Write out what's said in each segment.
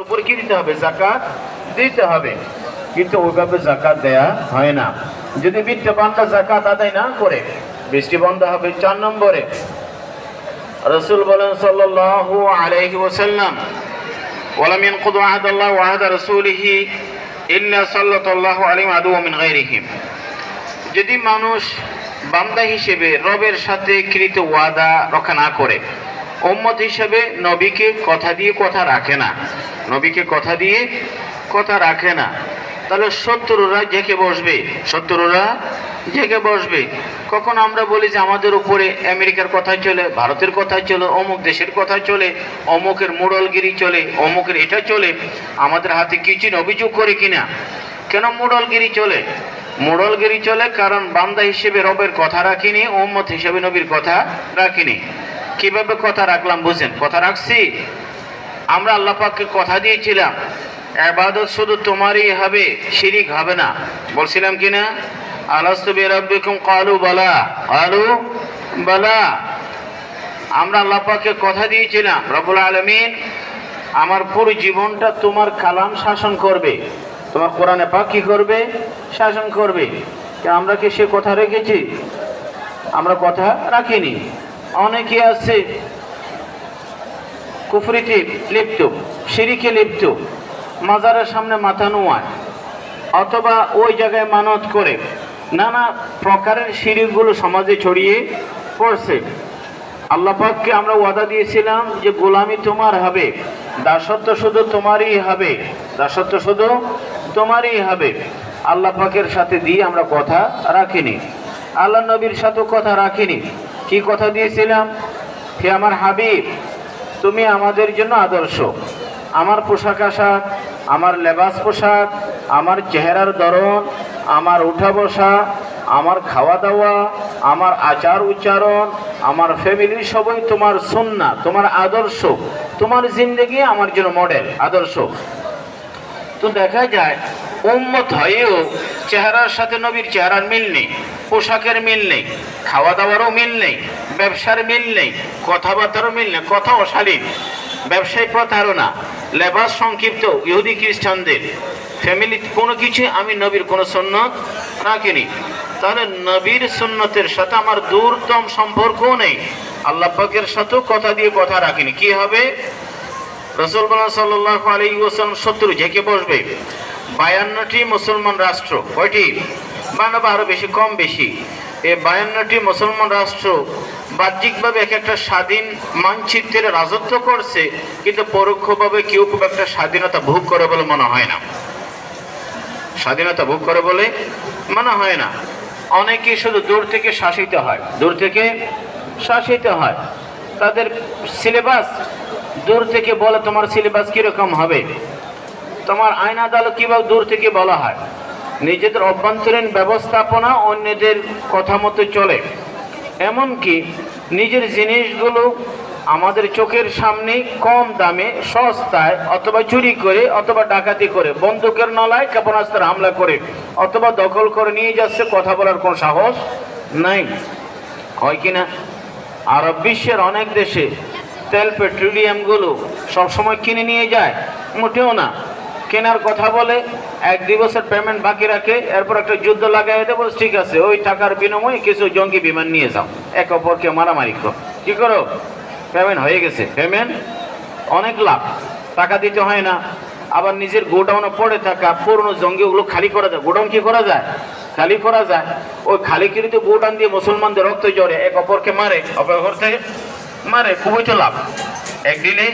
উপরে কি দিতে হবে? জাকাত দিতে হবে। কিন্তু ওইভাবে জাকাত দেয়া হয় না। যদি জাকাত আদায় না করে, বৃষ্টি বন্ধ হবে চার নম্বরে। রসুল বলেন যদি মানুষ বান্দা হিসেবে রবের সাথে কৃত ওয়াদা রক্ষা না করে ওম্মত হিসেবে নবীকে কথা দিয়ে কথা রাখে না। নবীকে কথা দিয়ে কথা রাখে না। তাহলে শত্রুরা জেগে বসবে। শত্রুরা জেগে বসবে। কখন আমরা বলি যে আমাদের উপরে আমেরিকার কথা চলে, ভারতের কথা চলে, অমুক দেশের কথা চলে, অমুকের মোড়লগিরি চলে, অমুকের এটা চলে, আমাদের হাতে কিছু অভিযোগ করে কিনা? কেন মোড়লগিরি চলে? মোড়লগিরি চলে কারণ বান্দা হিসেবে রবের কথা রাখিনি ওম্মত হিসেবে নবীর কথা রাখিনি। কীভাবে কথা রাখলাম বুঝেন? কথা রাখছি? আমরা আল্লাহ পাককে কথা দিয়েছিলাম আবাদত শুধু তোমারই হবে, শিরিক হবে না। বলছিলাম কি না? কালু বালা। বালা। আমরা কথা দিয়েছিলাম আলামিন, আমার পুরো জীবনটা তোমার কালাম শাসন করবে। তোমার কোরআনে কি করবে? শাসন করবে। আমরা কি সে কথা রেখেছি? আমরা কথা রাখিনি। অনেকে আছে কুফরিতে লিপ্ত সিঁড়িকে লিপ্ত, মাজারের সামনে মাথা নোয়ায়, অথবা ওই জায়গায় মানত করে নানা প্রকারের সিঁড়িগুলো সমাজে ছড়িয়ে পড়ছে। আল্লাহ পাককে আমরা ওয়াদা দিয়েছিলাম যে গোলামি তোমার হবে, দাসত্ব শুধু তোমারই হবে, দাসত্ব শুধু তোমারই হবে। আল্লাহ পাকের সাথে দিয়ে আমরা কথা রাখিনি। আল্লাহ নবীর সাথেও কথা রাখিনি। কি কথা দিয়েছিলাম? হে আমার হাবিব তুমি আমাদের জন্য আদর্শ। আমার পোশাক আশাক, আমার লেবাস পোশাক, আমার চেহারার ধরন, আমার উঠা বসা, আমার খাওয়া দাওয়া, আমার আচার উচ্চারণ, আমার ফ্যামিলি সবই তোমার সন্না তোমার আদর্শ। তোমার জিন্দগি আমার জন্য মডেল আদর্শ। তো দেখা যায়, উম্মত হয়েও চেহারার সাথে নবীর চেহারার মিল নেই, পোশাকের মিল নেই খাওয়া দাওয়ারও মিল নেই, ব্যবসার মিল নেই, কথাবার্তারও মিল নেই কথা অশালীন ব্যবসায় প্রতারণা, লেবাস সংক্ষিপ্ত, ইহুদি খ্রিস্টানদের, ফ্যামিলি কোনো কিছু আমি নবীর কোনো সন্ন্যত রাখিনি। তাহলে নবীর সুন্নতের সাথে আমার দূরতম সম্পর্কও নেই। আল্লাহ পাকের সাথেও কথা দিয়ে কথা রাখিনি। কি হবে? রসুল সাল্লাহ আলী ওসালাম শত্রু ঝেঁকে বসবে? বায়ান্নটি মুসলমান রাষ্ট্র। কয়টি? বাংলা বা আরও বেশি, কম বেশি। এই বায়ান্নটি মুসলমান রাষ্ট্র বাহ্যিকভাবে এক একটা স্বাধীন মানচিত্রের রাজত্ব করছে, কিন্তু পরোক্ষভাবে কেউ খুব একটা স্বাধীনতা ভোগ করে বলে মনে হয় না। স্বাধীনতা ভোগ করে বলে মনে হয় না। অনেকে শুধু দূর থেকে শাসিত হয়। দূর থেকে শাসিত হয়। তাদের সিলেবাস দূর থেকে বলে তোমার সিলেবাস কীরকম হবে? তোমার আইন আদালত কীভাবে দূর থেকে বলা হয়? নিজেদের অভ্যন্তরীণ ব্যবস্থাপনা অন্যদের কথা মতো চলে। এমনকি নিজের জিনিসগুলো আমাদের চোখের সামনে কম দামে সস্তায় অথবা চুরি করে অথবা ডাকাতি করে, বন্দুকের নলায় ক্ষেপণাস্ত্র হামলা করে অথবা দখল করে নিয়ে যাচ্ছে কথা বলার কোনো সাহস নাই। হয় কি না? আরব বিশ্বের অনেক দেশে তেল পেট্রোলিয়ামগুলো সবসময় কিনে নিয়ে যায়? মোটেও না। কেনার কথা বলে এক দিবসের পেমেন্ট বাকি রাখে, এরপর একটা যুদ্ধ লাগাই দেবো ঠিক আছে, ওই টাকার বিনিময়ে কিছু জঙ্গি বিমান নিয়ে যাও। এক অপরকে মারামারি করো। কি করো? পেমেন্ট হয়ে গেছে। পেমেন্ট অনেক লাভ। টাকা দিতে হয় না। আবার নিজের গোডাউনে পড়ে থাকা পুরনো জঙ্গি ওগুলো খালি করা যায়। গোডাউন কি করা যায়? খালি করা যায়। ওই খালি করিতে গোডাউন দিয়ে মুসলমানদের রক্ত জড়ে এক অপরকে মারে। অপর থেকে মারে খুবই তো লাভ। একদিনে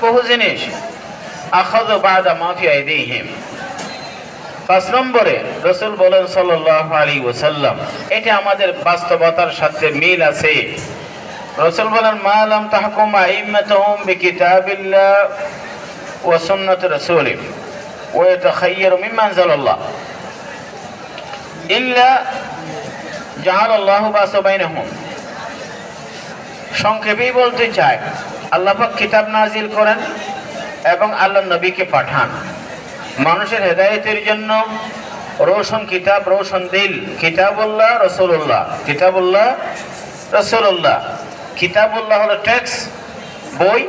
বহু জিনিস আখাদ বাদা মাফি আইদিহিম। পাঁচ নম্বরে রসুল বলেন সাল্লাহ আলী ওসাল্লাম এটা আমাদের বাস্তবতার সাথে মিল আছে। রসুল বলেন মালাম তাহকুম আইম্মাতুহুম বিকিতাবিল্লাহ ওয়া সুন্নাত রাসূলি ওয়া ইয়াতাখায়্যারু মিম্মা আনজালাল্লাহ ইল্লা জাআলাল্লাহু বাসা বাইনাহুম। সংক্ষেপেই বলতে চাই, আল্লাহ পাক কিতাব নাজিল করেন এবং আল্লাহ নবীকে পাঠান। মানুষের হেদায়েতের জন্য রোশন কিতাব, রোশন দিল। কিতাবুল্লাহ রসুল্লাহ কিতাবুল্লাহ রসুল্লাহ কিতাবুল্লাহ হলো টেক্স বই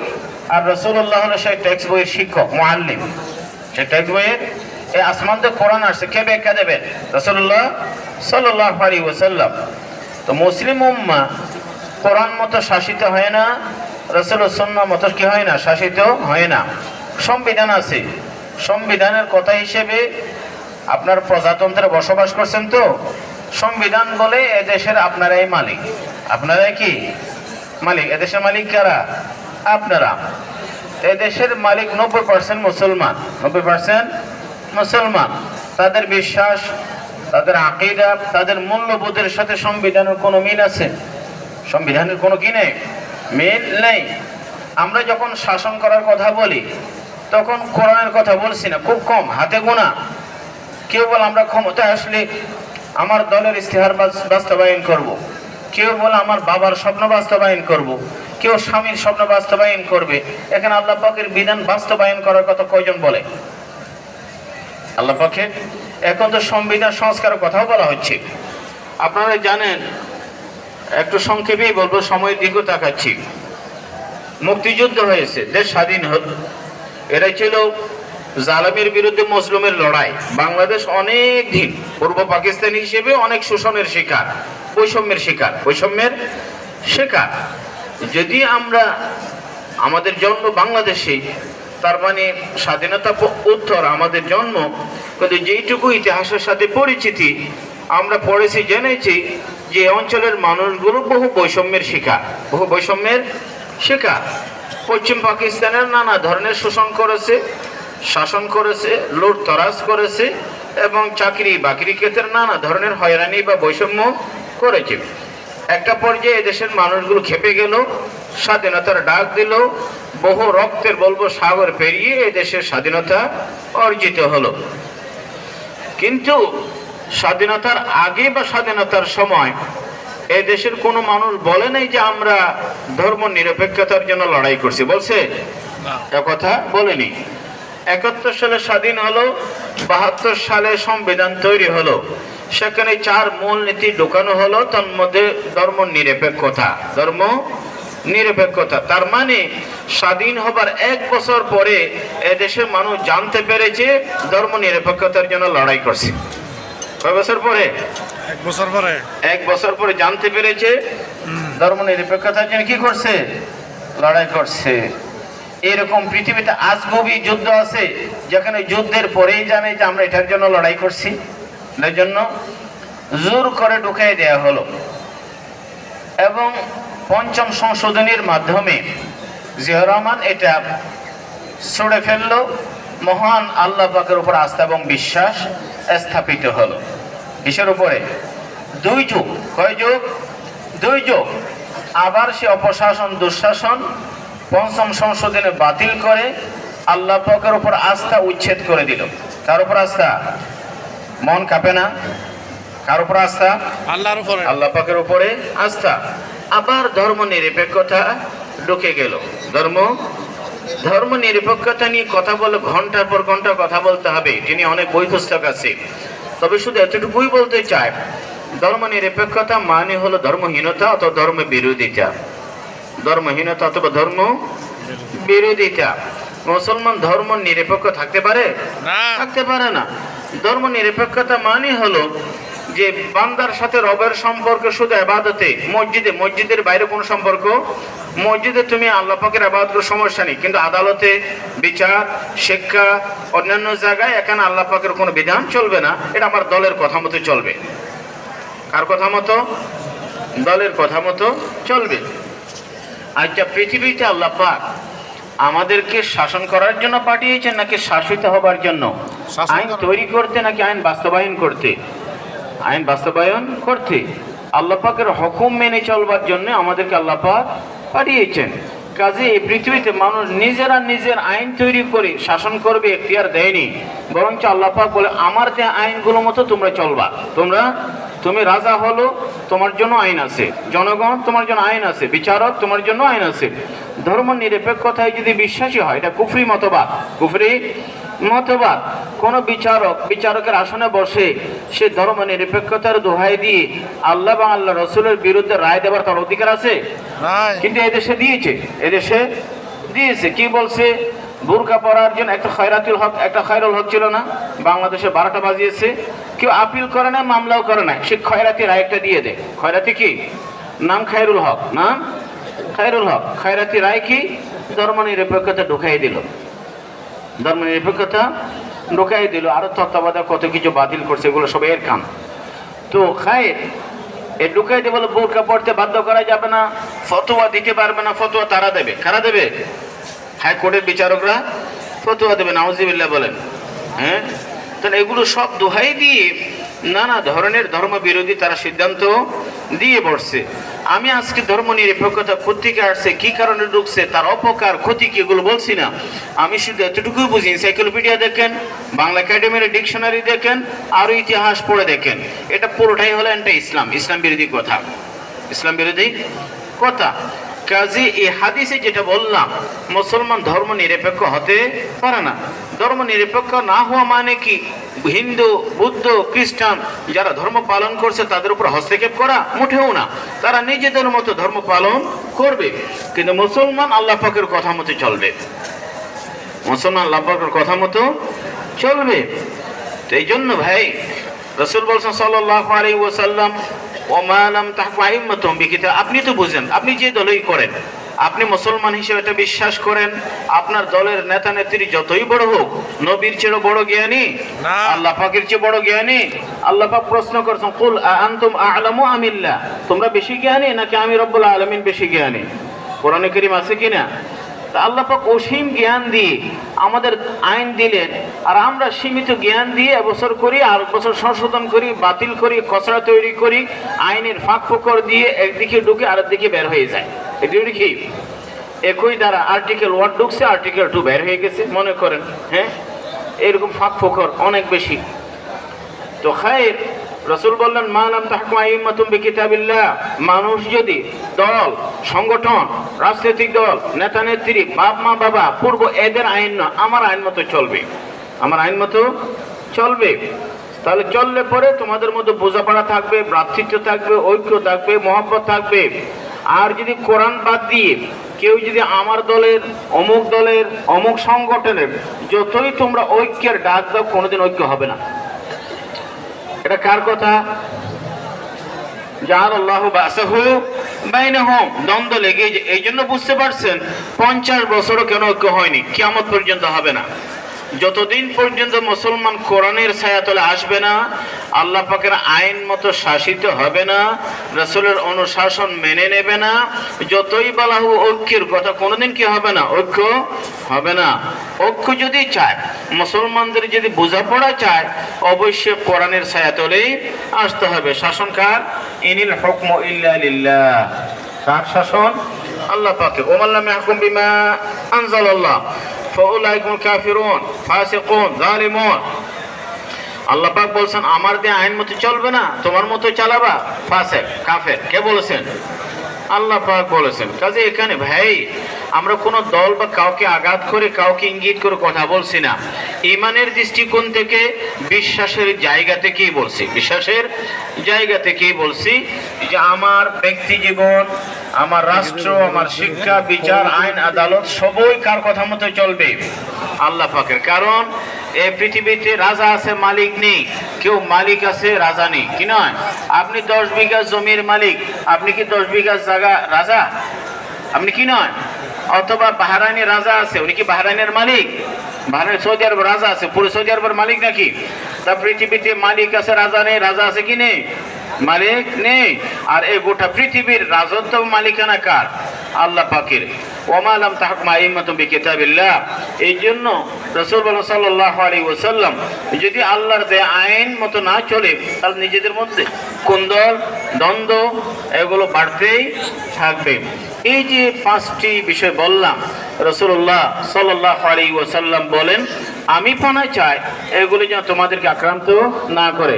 আর রসুল্লাহ হলো সেই টেক্সট বইয়ের শিক্ষক মোয়াল্লিম সেই টেক্সট বইয়ের এই আসমান তো কোরআন আসছে। কে ব্যাখ্যা দেবেন? রসুল্লাহ সাল্লাহ আলী ওসাল্লাম তো মুসলিম উম্মা কোরআন মতো শাসিত হয় না রসুল সন্না মতো কি হয় না, শাসিত হয় না। সংবিধান আছে। সংবিধানের কথা হিসেবে আপনার প্রজাতন্ত্রে বসবাস করছেন তো, সংবিধান বলে এদেশের আপনারাই মালিক। আপনারাই কি? মালিক। এদেশের মালিক কারা? আপনারা। এদেশের মালিক নব্বই পার্সেন্ট মুসলমান। নব্বই পার্সেন্ট মুসলমান। তাদের বিশ্বাস, তাদের আকিদা, তাদের মূল্যবোধের সাথে সংবিধানের কোনো মিল আছে? সংবিধানের কোনো কি নেই? মিল নেই। আমরা যখন শাসন করার কথা বলি, তখন কোরআনের কথা বলছি না, খুব কম, হাতে গোনা। কেউ বলে, আমরা ক্ষমতায় আসলে আমার দলের ইস্তেহার বাস্তবায়ন করব। কেউ বলে, আমার বাবার স্বপ্ন বাস্তবায়ন করব। কেউ, স্বামীর স্বপ্ন বাস্তবায়ন করবে। এখানে আল্লাহ পাকের বিধান বাস্তবায়ন করার কথা কয়জন বলে? আল্লাহ পাকে এখন তো সংবিধান সংস্কারের কথাও বলা হচ্ছে। আপনারা জানেন একটু সংক্ষেপেই বলব, সময়ের দিকেও তাকাচ্ছি। মুক্তিযুদ্ধ হয়েছে, দেশ স্বাধীন হল। এটাই ছিল জালামের বিরুদ্ধে মজলুমের লড়াই। বাংলাদেশ অনেক দিন পূর্ব পাকিস্তান হিসেবে অনেক শোষণের শিকার, বৈষম্যের শিকার বৈষম্যের শিকার। যদি আমরা আমাদের জন্ম বাংলাদেশে, তার মানে স্বাধীনতা উত্তর আমাদের জন্ম, কিন্তু যেইটুকু ইতিহাসের সাথে পরিচিতি, আমরা পড়েছি, জেনেছি যে অঞ্চলের মানুষগুলো বহু বৈষম্যের শিকার, বহু বৈষম্যের শিকার। পশ্চিম পাকিস্তানের নানা ধরনের শোষণ করেছে, শাসন করেছে লুট তরাজ করেছে এবং চাকরি বাকরি ক্ষেত্রে নানা ধরনের হয়রানি বা বৈষম্য করেছে। একটা পর্যায়ে এদেশের মানুষগুলো খেপে গেল, স্বাধীনতার ডাক দিল, বহু রক্তের বলব সাগর পেরিয়ে এদেশের স্বাধীনতা অর্জিত হলো। কিন্তু স্বাধীনতার আগে বা স্বাধীনতার সময় এ দেশের কোনো মানুষ বলে নাই যে আমরা ধর্ম নিরপেক্ষতার জন্য লড়াই করছি। বলছে? কথা বলেনি। একাত্তর সালে স্বাধীন হলো বাহাত্তর সালে সংবিধান তৈরি হলো। সেখানে চার মূল নীতি ঢোকানো হলো তার মধ্যে ধর্ম নিরপেক্ষতা। ধর্ম নিরপেক্ষতা। তার মানে স্বাধীন হবার এক বছর পরে এদেশের মানুষ জানতে পেরেছে ধর্ম নিরপেক্ষতার জন্য লড়াই করছে। কয় বছর পরে? এক বছর পরে। এক বছর পরে জানতে পেরেছে? ধর্ম নিরপেক্ষতার জন্য কি করছে? লড়াই করছে। এরকম পৃথিবীতে আজগবি যুদ্ধ আছে যেখানে যুদ্ধের পরেই জানে যে আমরা এটার জন্য লড়াই করছি। এর জন্য জোর করে ঢুকাই দেয়া হলো। এবং পঞ্চম সংশোধনীর মাধ্যমে জিয়া রহমান এটা ছড়ে ফেলল। মহান আল্লাহ পাকের উপর আস্থা এবং বিশ্বাস। স্থাপিত হলো। কিসের উপরে? দুই যুগ। কয় যুগ? দুই যুগ। আবার সে অপশাসন দুঃশাসন পঞ্চম সংশোধনে বাতিল করে আল্লাহ পাকের উপর আস্থা উচ্ছেদ করে দিল। কার উপর আস্থা? মন কাঁপে না? কার উপর আস্থা? আল্লাহর উপরে। আল্লাহ পাকের উপরে আস্থা। আবার ধর্ম নিরপেক্ষতা ঢুকে গেল। ধর্ম ধর্ম নিরপেক্ষতা নিয়ে কথা বলে ঘণ্টার পর ঘণ্টা কথা বলতে হবে তিনি অনেক বই পুস্তক আছে। তবে শুধু এতটুকুই বলতে চায় ধর্ম নিরপেক্ষতা মানে হলো ধর্মহীনতা অথবা ধর্ম বিরোধিতা। ধর্মহীনতা অথবা ধর্ম বিরোধিতা। মুসলমান ধর্ম নিরপেক্ষ থাকতে পারে? থাকতে পারে না। ধর্ম নিরপেক্ষতা মানে হলো যে বান্দার সাথে রবের সম্পর্ক শুধু আবাদতে মসজিদে মসজিদের বাইরে কোনো সম্পর্ক? মসজিদে তুমি আল্লাহ পাকের আবাদ করো সমস্যা নেই কিন্তু আদালতে বিচার শিক্ষা অন্যান্য জায়গায় এখানে আল্লাহ পাকের কোনো বিধান চলবে না। এটা আমার দলের কথা মতো চলবে। কার কথা মতো? দলের কথা মতো চলবে। আচ্ছা পৃথিবীতে আল্লাহ পাক আমাদেরকে শাসন করার জন্য পাঠিয়েছেন নাকি শাসিত হবার জন্য? আইন তৈরি করতে নাকি আইন বাস্তবায়ন করতে? আইন বাস্তবায়ন করতে। আল্লাহ পাকের হুকুম মেনে চলবার জন্য আমাদেরকে আল্লাহ পাক পাঠিয়েছেন। কাজে এই পৃথিবীতে মানুষ নিজেরা নিজের আইন তৈরি করে শাসন করবে, এখতিয়ার দেয়নি। বরঞ্চ আল্লাহ পাক বলে, আমার যে আইনগুলো মতো তোমরা চলবা। তোমরা, তুমি রাজা হলো, তোমার জন্য আইন আছে। জনগণ, তোমার জন্য আইন আছে। বিচারক, তোমার জন্য আইন আছে। ধর্ম নিরপেক্ষতায় যদি বিশ্বাসী হয়, এটা কুফরি মতবাদ। কুফরি মতবাদ। কোন বিচারক বিচারকের আসনে বসে সে ধর্ম নিরপেক্ষতার দোহাই দিয়ে আল্লাহ বা আল্লাহ রসুলের বিরুদ্ধে রায় দেওয়ার তার অধিকার আছে? কিন্তু এদেশে দিয়েছে। এদেশে দিয়েছে। কি বলছে? বোরকা পরার জন্য একটা খয়রাতুল হক একটা খয়রুল হক ছিল না? বাংলাদেশে বারোটা বাজিয়েছে। কেউ আপিল করে না মামলাও করে না। সে খয়রাতি রায়টা দিয়ে দেয়। খয়রাতি কি? নাম খায়রুল হক। নাম খায়রুল হক। খয়রাতি রায় কি? ধর্ম নিরপেক্ষতা ঢুকাই দিল। ধর্ম নিরপেক্ষতা ঢুকাই দিল আরও তত্ত্বাবধায়ক কত কিছু বাতিল করছে, এগুলো সব এর কাম। তো খায়ের এ ঢুকাই দেবে বোরকা পড়তে বাধ্য করা যাবে না, ফতোয়া দিতে পারবে না, ফতোয়া তারা দেবে। কারা দেবে? হাইকোর্টের বিচারকরা ফতোয়া দেবে নাউজিবিল্লা বলেন। হ্যাঁ? তাহলে এগুলো সব দোহাই দিয়ে নানা ধরনের ধর্ম বিরোধী তারা সিদ্ধান্ত দিয়ে বসছে। আমি আজকে ধর্ম নিরপেক্ষতা পত্রিকা আসছে, কি কারণে ঢুকছে, তার অপকার, ক্ষতি কি এগুলো বলছি না। আমি শুধু এতটুকুই বুঝি এনসাইক্লোপিডিয়া দেখেন, বাংলা একাডেমির ডিকশনারি দেখেন আরও ইতিহাস পড়ে দেখেন। এটা পুরোটাই হলো একটা ইসলাম ইসলাম বিরোধী কথা। ইসলাম বিরোধী কথা। কাজে, এই হাদিসে যেটা বললাম, মুসলমান ধর্ম নিরপেক্ষ হতে পারে না। ধর্ম নিরপেক্ষ না হওয়া মানে কি? হিন্দু, বুদ্ধ, খ্রিস্টান, যারা ধর্ম পালন করছে, তাদের উপর হস্তক্ষেপ করা মোটেও না। তারা নিজেদের মতো ধর্ম পালন করবে। কিন্তু মুসলমান আল্লাহ পাকের কথা মতো চলবে। মুসলমান আল্লাহ পাকের কথা মতো চলবে। তো এই জন্য ভাই, রসুল বলছেন সাল্লাহ আলী ওসাল্লাম ওমালাম তাহমাইমতম বিকিতে আপনি তো বুঝেন আপনি যে দলই করেন আপনি মুসলমান হিসেবে এটা বিশ্বাস করেন আপনার দলের নেতা নেত্রী যতই বড় হোক নবীর চেয়ে বড় জ্ঞানী। আল্লাহ পাকের চেয়ে বড় জ্ঞানী আল্লাহ পাক প্রশ্ন করছেন কুল আনতুম আ'লামু আমিল্লাহ তোমরা বেশি জ্ঞানী নাকি আমি রব্বুল আলামিন বেশি জ্ঞানী? কোরআনে করিম আছে কিনা? তা আল্লাহ অসীম জ্ঞান দিয়ে আমাদের আইন দিলেন। আর আমরা সীমিত জ্ঞান দিয়ে এবছর করি, আর বছর সংশোধন করি, বাতিল করি, খসড়া তৈরি করি, আইনের ফাঁক ফোকর দিয়ে একদিকে ঢুকে আরেকদিকে বের হয়ে যায়। এটি কি একই দ্বারা আর্টিকেল ওয়ান ঢুকছে আর্টিকেল টু বের হয়ে গেছে, মনে করেন হ্যাঁ? এরকম ফাঁক ফোকর অনেক বেশি। তো খায়ের, রসুল বললেন মালাম তাহকুমা ইম্মাতুম বিকিতাবিল্লাহ। মানুষ যদি দল সংগঠন, রাজনৈতিক দল, নেতা নেত্রী, বাপ, মা, বাবা, পূর্ব এদের আইন নয় আমার আইন মতো চলবে। আমার আইন মতো চলবে। তাহলে চললে পরে তোমাদের মধ্যে বোঝাপড়া থাকবে, ভ্রাতৃত্ব থাকবে, ঐক্য থাকবে, মহব্বত থাকবে। আর যদি কোরআন বাদ দিয়ে কেউ যদি আমার দলের, অমুক দলের, অমুক সংগঠনের, যতই তোমরা ঐক্যের ডাক দাও, কোনোদিন ঐক্য হবে না। এটা কার কথা? যার আল্লাহ বাসাহু বাইনাহুম দ্বন্দ্ব লেগে এই জন্য বুঝতে পারছেন, পঞ্চাশ বছরও কেন ঐক্য হয়নি, কিয়ামত পর্যন্ত হবে না। যতদিন পর্যন্ত মুসলমান কোরআনের ছায়াতলে আসবে না, আল্লাহ পাকের আইন মতো শাসিত হবে না, রসুলের অনুশাসন মেনে নেবে না, যতই বলা হোক ঐক্যের কথা, কোনোদিন কি হবে না? ঐক্য হবে না। ঐক্য যদি চায়, মুসলমানদের যদি বোঝাপড়া চায়, অবশ্যই কোরআনের ছায়াতলেই আসতে হবে। শাসন কার? ইনিল হুকম ইল্লা কার শাসন? আল্লাহ পাকে ওমাল্লাম ইয়াহকুম বিমা আনজালাল্লাহ। ফাউলাইকুম কাফিরুন ফাসিকুন জালিমুন আল্লাহ পাক বলছেন, আমার দিয়ে আইন মতো চলবে না, তোমার মতো চালাবা? ফাসেক, কাফের, কে বলেছেন? আল্লাহ পাক বলেছেন। কাজে এখানে, ভাই, আমরা কোনো দল বা কাউকে আঘাত করে, কাউকে ইঙ্গিত করে কথা বলছি না। ইমানের দৃষ্টিকোণ থেকে বিশ্বাসের জায়গা থেকেই বলছি, বিশ্বাসের জায়গা থেকেই বলছি যে আমার ব্যক্তি জীবন, আমার রাষ্ট্র, আমার শিক্ষা, বিচার, আইন, আদালত সবই কার কথা মতো চলবে। আল্লাহ পাকের কারণ, এ পৃথিবীতে রাজা আছে, মালিক নেই, কেউ মালিক আছে, রাজা নেই, কি নয়? আপনি দশ বিঘা জমির মালিক, আপনি কি দশ বিঘা জায়গা রাজা? আপনি কি নয়? অথবা বাহারাইনের রাজা আছে, উনি কি বাহারাইনের মালিক? বাহারাইন সৌদি আরব রাজা আছে, পুরো সৌদি আরবের মালিক নাকি? তা পৃথিবীতে মালিক আছে, রাজা নেই, রাজা আছে কি নেই? মালিক নেই। আর এই গোটা পৃথিবীর রাজত্ব মালিকানা কার? আল্লাহ পাকের। ওমালাম তাহকমা ইমাতুম বিকিতাবিল্লাহ। এই জন্য রসুল সাল্লাল্লাহু আলাইহি ওয়াসাল্লাম, যদি আল্লাহর দেয়া আইন মতো না চলে, তাহলে নিজেদের মধ্যে কুন্দল, দ্বন্দ্ব এগুলো বাড়তেই থাকবে। এই যে পাঁচটি বিষয় বললাম রসুল্লাহ সাল্লাহ আলী ওসাল্লাম বলেন, আমি পানা চাই এগুলি যেন তোমাদেরকে আক্রান্ত না করে।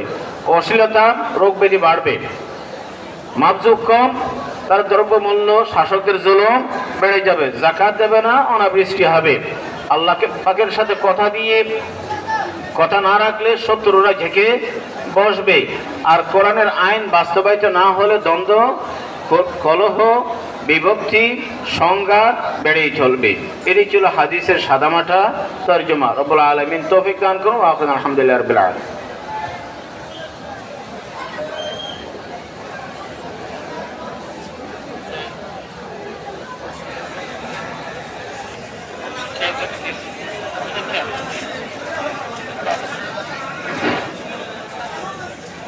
অশ্লীলতা, রোগ ব্যাধি বাড়বে। মাপজুক কম তার দ্রব্যমূল্য শাসকদের জুলুম বেড়ে যাবে জাকাত দেবে না, অনাবৃষ্টি হবে। আল্লাহকে পাকের সাথে কথা দিয়ে কথা না রাখলে শত্রুরা ঝেঁকে বসবে। আর কোরআনের আইন বাস্তবায়িত না হলে দ্বন্দ্ব, কলহ, বিভক্তি সংজ্ঞা বেড়েই চলবে। এটি ছিল হাদিসের সাদামাটা তর্জমা। রব্বুল আলমিন তৌফিক দান করুন। আলহামদুলিল্লাহ